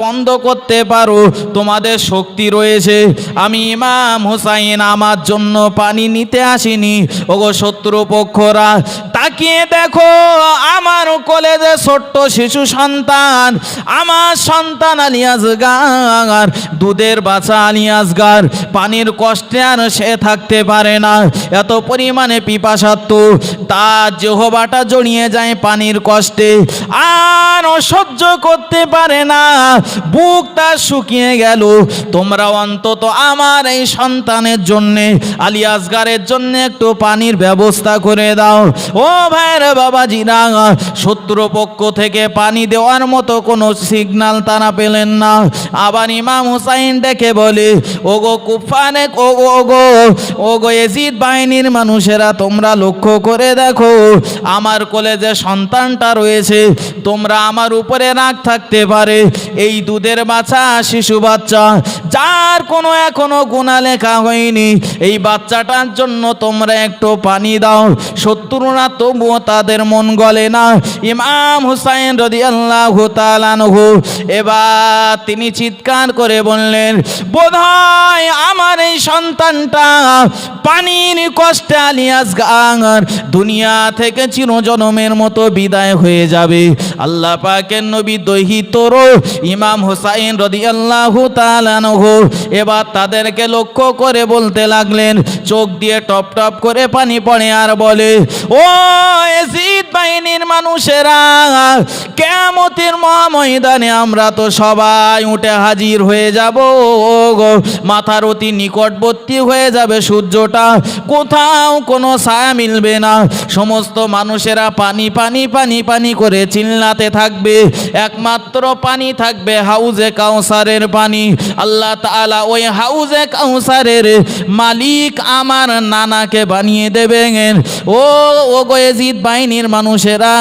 বন্ধ করতে পারো। তোমাদের শক্তি রয়েছে। আমি ইমাম হুসাইন, আমার জন্য পানি নিতে আসিনি। ওগো শত্রুপক্ষরা তাকিয়ে দেখো আমার কলেজে ছোট্ট শিশু সন্তান, আমার সন্তান আলিয়াসগার দুধের বাচ্চা আলিয়াসগার পানির কষ্টে আর সে থাকতে পারে না। এত পরিমাণে পিপাসাত্ম তার জেহবাটা জড়িয়ে যায় পানির কষ্টে, আর ও সহ্য করতে পারে না। বুক তার শুকিয়ে গেল তোমরা অন্তত আমার এই সন্তানের জন্যে, আলী আসগারের জন্য একটু পানির ব্যবস্থা করে দাও। ও ভাইয়ের বাবাজিরা শত্রুপক্ষ থেকে পানি দেওয়ার মতো কোনো সিগনাল তারা পেলেন না। আবার ইমাম হুসাইন ডেকে বলে, ওগো কুফানে ওগো ওগো ওগো এজিদ বাহিনীর মানুষেরা, তোমরা লক্ষ্য করে দেখো, আমার কোলে যে সন্তানটা রয়েছে, তোমরা আমার উপরে রাগ থাকতে পারে। এই দুধের বাচ্চা শিশু বাচ্চা, যার কোনো এখনও গুণা লেখা হয়নি, এই বাচ্চাটার জন্য তোমরা একটু পানি দাও। শত্রুরা তবুও তাদের মন গলে না। ইমাম হুসাইন রদি আল্লাহ তালানহু এবার তিনি চিৎকার করে বললেন বোধ হয় আমার এই সন্তানটা পানির কষ্টে আলিয়াস গাঙার দুনিয়া থেকে চিরজনমের মতো বিদায় হয়ে যাবে। আল্লাহ পাকের নবী দহিতর ইমাম হুসাইন রদি আল্লাহ তালানহু এবার তাদেরকে লক্ষ্য করে বলতে লাগলেন, চোখ দিয়ে টপ টপ করে পানি পড়ে আর বলে, ও বাহিনীর মানুষেরা কেমতের মহাময়দানে আমরা তো সবাই উঠে হাজির হয়ে যাব মাথার অতি নিকটবর্তী হয়ে যাবে সূর্যটা, কোথাও কোনো ছায়া মিলবে না। সমস্ত মানুষেরা পানি পানি পানি পানি করে চিল্লাতে থাকবে। একমাত্র পানি থাকবে হাউজে কাউসারের পানি। আল্লাহ তাআলা ওই হাউজে কাউসারের মালিক আমার নানাকে বানিয়ে দেবেন। ও ও গয়েজিদ বাহিনীর মানুষেরা,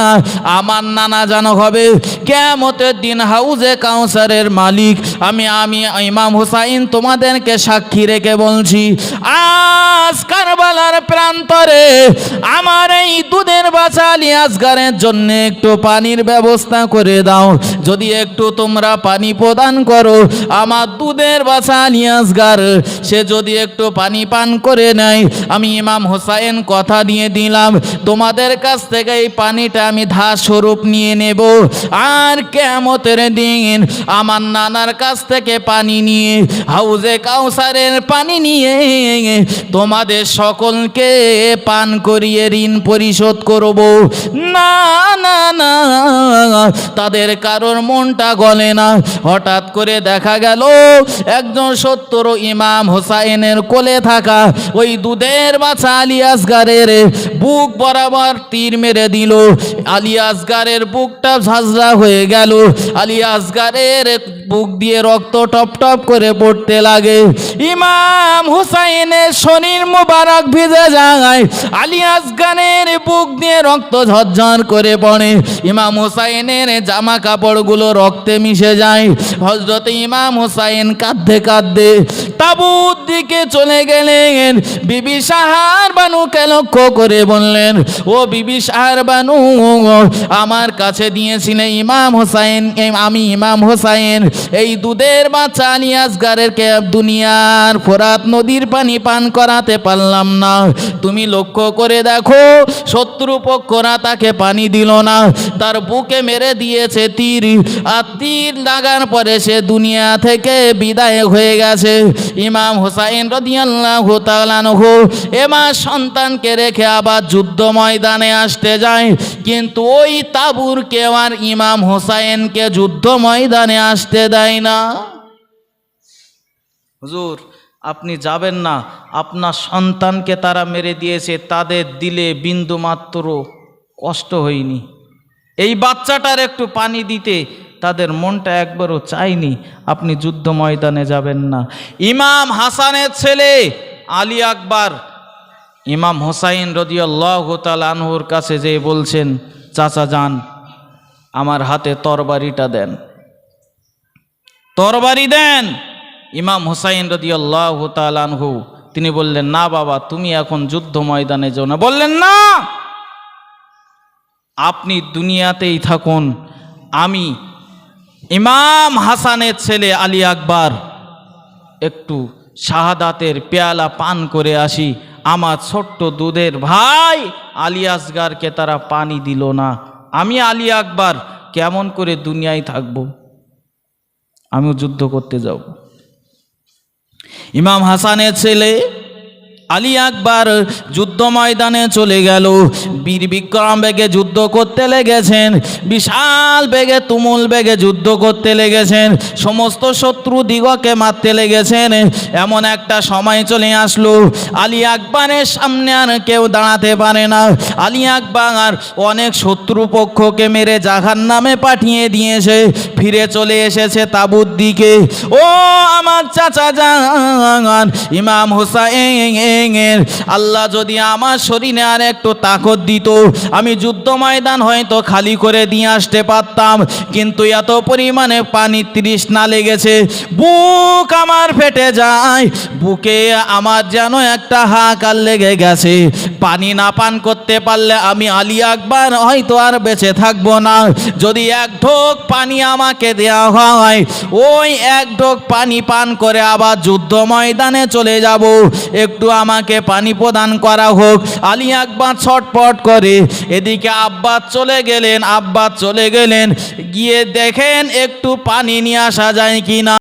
আমার নানা জানো হবে কেমতের দিন হাউজে কাউসারের মালিক, আমি আমি, ইমাম হুসাইন তোমাদেরকে সাক্ষী রেখে বলছি, আজ কারবালার প্রান্তরে আমার এই দুধের বাচ্চা আলী আসগারের জন্য একটু পানির ব্যবস্থা করে দাও, যদি একটু তোমরা পানি প্রদান করো, আমার দুধের বাচ্চা আলী আসগার সে যদি একটু পানি পান করে নেয়, আমি ইমাম হুসাইন কথা দিয়ে দিলাম তোমাদের কাছ থেকে এই পানিটা আমি ধার স্বরূপ নিয়ে নেব। আর কেমতের দিন আমার নানার কাছ থেকে পানি নিয়ে, হাউজে কাউসারের পানি নিয়ে তোমাদের সকলকে পান করিয়ে ঋণ পরিশোধ করব। না না না, তাদের কারোর মনটা গলে না। হঠাৎ করে দেখা গেল, একজন সত্তর ইমাম হোসাইনের কোলে থাকা ওই দুধের বাচ্চা আলী আসগারের বুক বরাবর তীর মেরে দিল। আলী আসগারের বুকটা ঝাঁঝরা হয়ে গেল। আলী আসগারের বুক দিয়ে রক্ত টপ টপ করে পড়তে লাগে। ইমাম হুসাইনের শনির মোবারক ভিজে যায়। আলী আসগানের বুক দিয়ে রক্ত ঝরঝর করে পড়ে। ইমাম হুসাইনের জামা কাপড়গুলো রক্তে মিশে যায়। হজরত ইমাম হুসাইন কাঁদতে কাঁদতে তাবুত দিকে চলে গেলেন। বিবি সাহার বানুকে লক্ষ্য করে বললেন, ও বিবি সাহার বানু, আমার কাছে দিয়েছিলেন ইমাম হোসাইন আমি ইমাম হোসাইন। এই দুধের বাচ্চা আসগারের কে দুনিয়ার ফোরাত নদীর পানি পান করাতে পারলাম না। তুমি লক্ষ্য করে দেখো শত্রুপক্ষরা তাকে পানি দিল না। তার বুকে মেরে দিয়েছে তীর, আর তীর লাগার পরে সে দুনিয়া থেকে বিদায় হয়ে গেছে। ইমাম হোসাইন রদিয়াল্লাহু তাআলাহু এমার সন্তানকে রেখে আবার যুদ্ধ ময়দানে আসতে যায়। কিন্তু ওই তাবুর কেউ আর ইমাম হোসাইনকে যুদ্ধ ময়দানে আসতে দেয় না। হুজুর, আপনি যাবেন না। আপনার সন্তানকে তারা মেরে দিয়েছে, তাদের দিলে বিন্দু মাত্র কষ্ট হয়নি। এই বাচ্চাটার একটু পানি দিতে তাদের মনটা একবারও চায়নি। আপনি যুদ্ধ ময়দানে যাবেন না। ইমাম হাসানের ছেলে আলী আকবর, ইমাম হোসাইন রদিয়াল্লাহ আনহুর কাছে যে বলছেন, চাচা যান, আমার হাতে তরবারিটা দেন। তরবারি দেন। ইমাম হুসাইন রদিয়াল্লাহ আনহু, তিনি বললেন, না বাবা, তুমি এখন যুদ্ধ ময়দানে যাও না। বললেন, না! আপনি দুনিয়াতেই থাকুন। আমি ইমাম হাসানের ছেলে আলী আকবর। একটু শাহাদাতের পেয়ালা পান করে আসি। আমার ছোট্ট দুধের ভাই আলী আসগারকে তারা পানি দিল না। আমি আলী আকবর, কেমন করে দুনিয়ায় থাকব? আমিও যুদ্ধ করতে যাব। ইমাম হাসানের ছেলে আলী আকবর যুদ্ধ ময়দানে চলে গেল। বীর বিক্রম বেগে যুদ্ধ করতে লেগেছেন। বিশাল বেগে, তুমুল বেগে যুদ্ধ করতে লেগেছেন। সমস্ত শত্রু দিগকে মারতে লেগেছেন। এমন একটা সময় চলে আসলো। আলী আকবরের সামনে আর কেউ দাঁড়াতে পারে না। আলী আকবর অনেক শত্রু পক্ষকে মেরে জাহান নামে পাঠিয়ে দিয়েছে। ফিরে চলে এসেছে তাবুর দিকে। ও আমার চাচা জান ইমাম হুসাইন আল্লাহ যদি আমার শরীরে আর একটু তাকত দিত, আমি যুদ্ধ ময়দান হয়তো খালি করে দিয়ে আসতে পারতাম, কিন্তু এত পরিমাণে পানি তৃষ্ণা লেগেছে, বুক আমার ফেটে যায়, বুকে আমার যেন একটা হাহাকার লেগে গেছে। পানি না পান করতে পারলে আমি আলী আকবর হয়তো আর বেঁচে থাকব না। যদি এক ঢোক পানি আমাকে দেওয়া হয়, ওই এক ঢোক পানি পান করে আবার যুদ্ধ ময়দানে চলে যাব। একটু আমাকে পানি প্রদান করা হোক। আলী আকবাদ ছটপট করে এদিকে আব্বাদ চলে গেলেন আব্বাদ চলে গেলেন। গিয়ে দেখেন একটু পানি নিয়ে আসা যায় কি না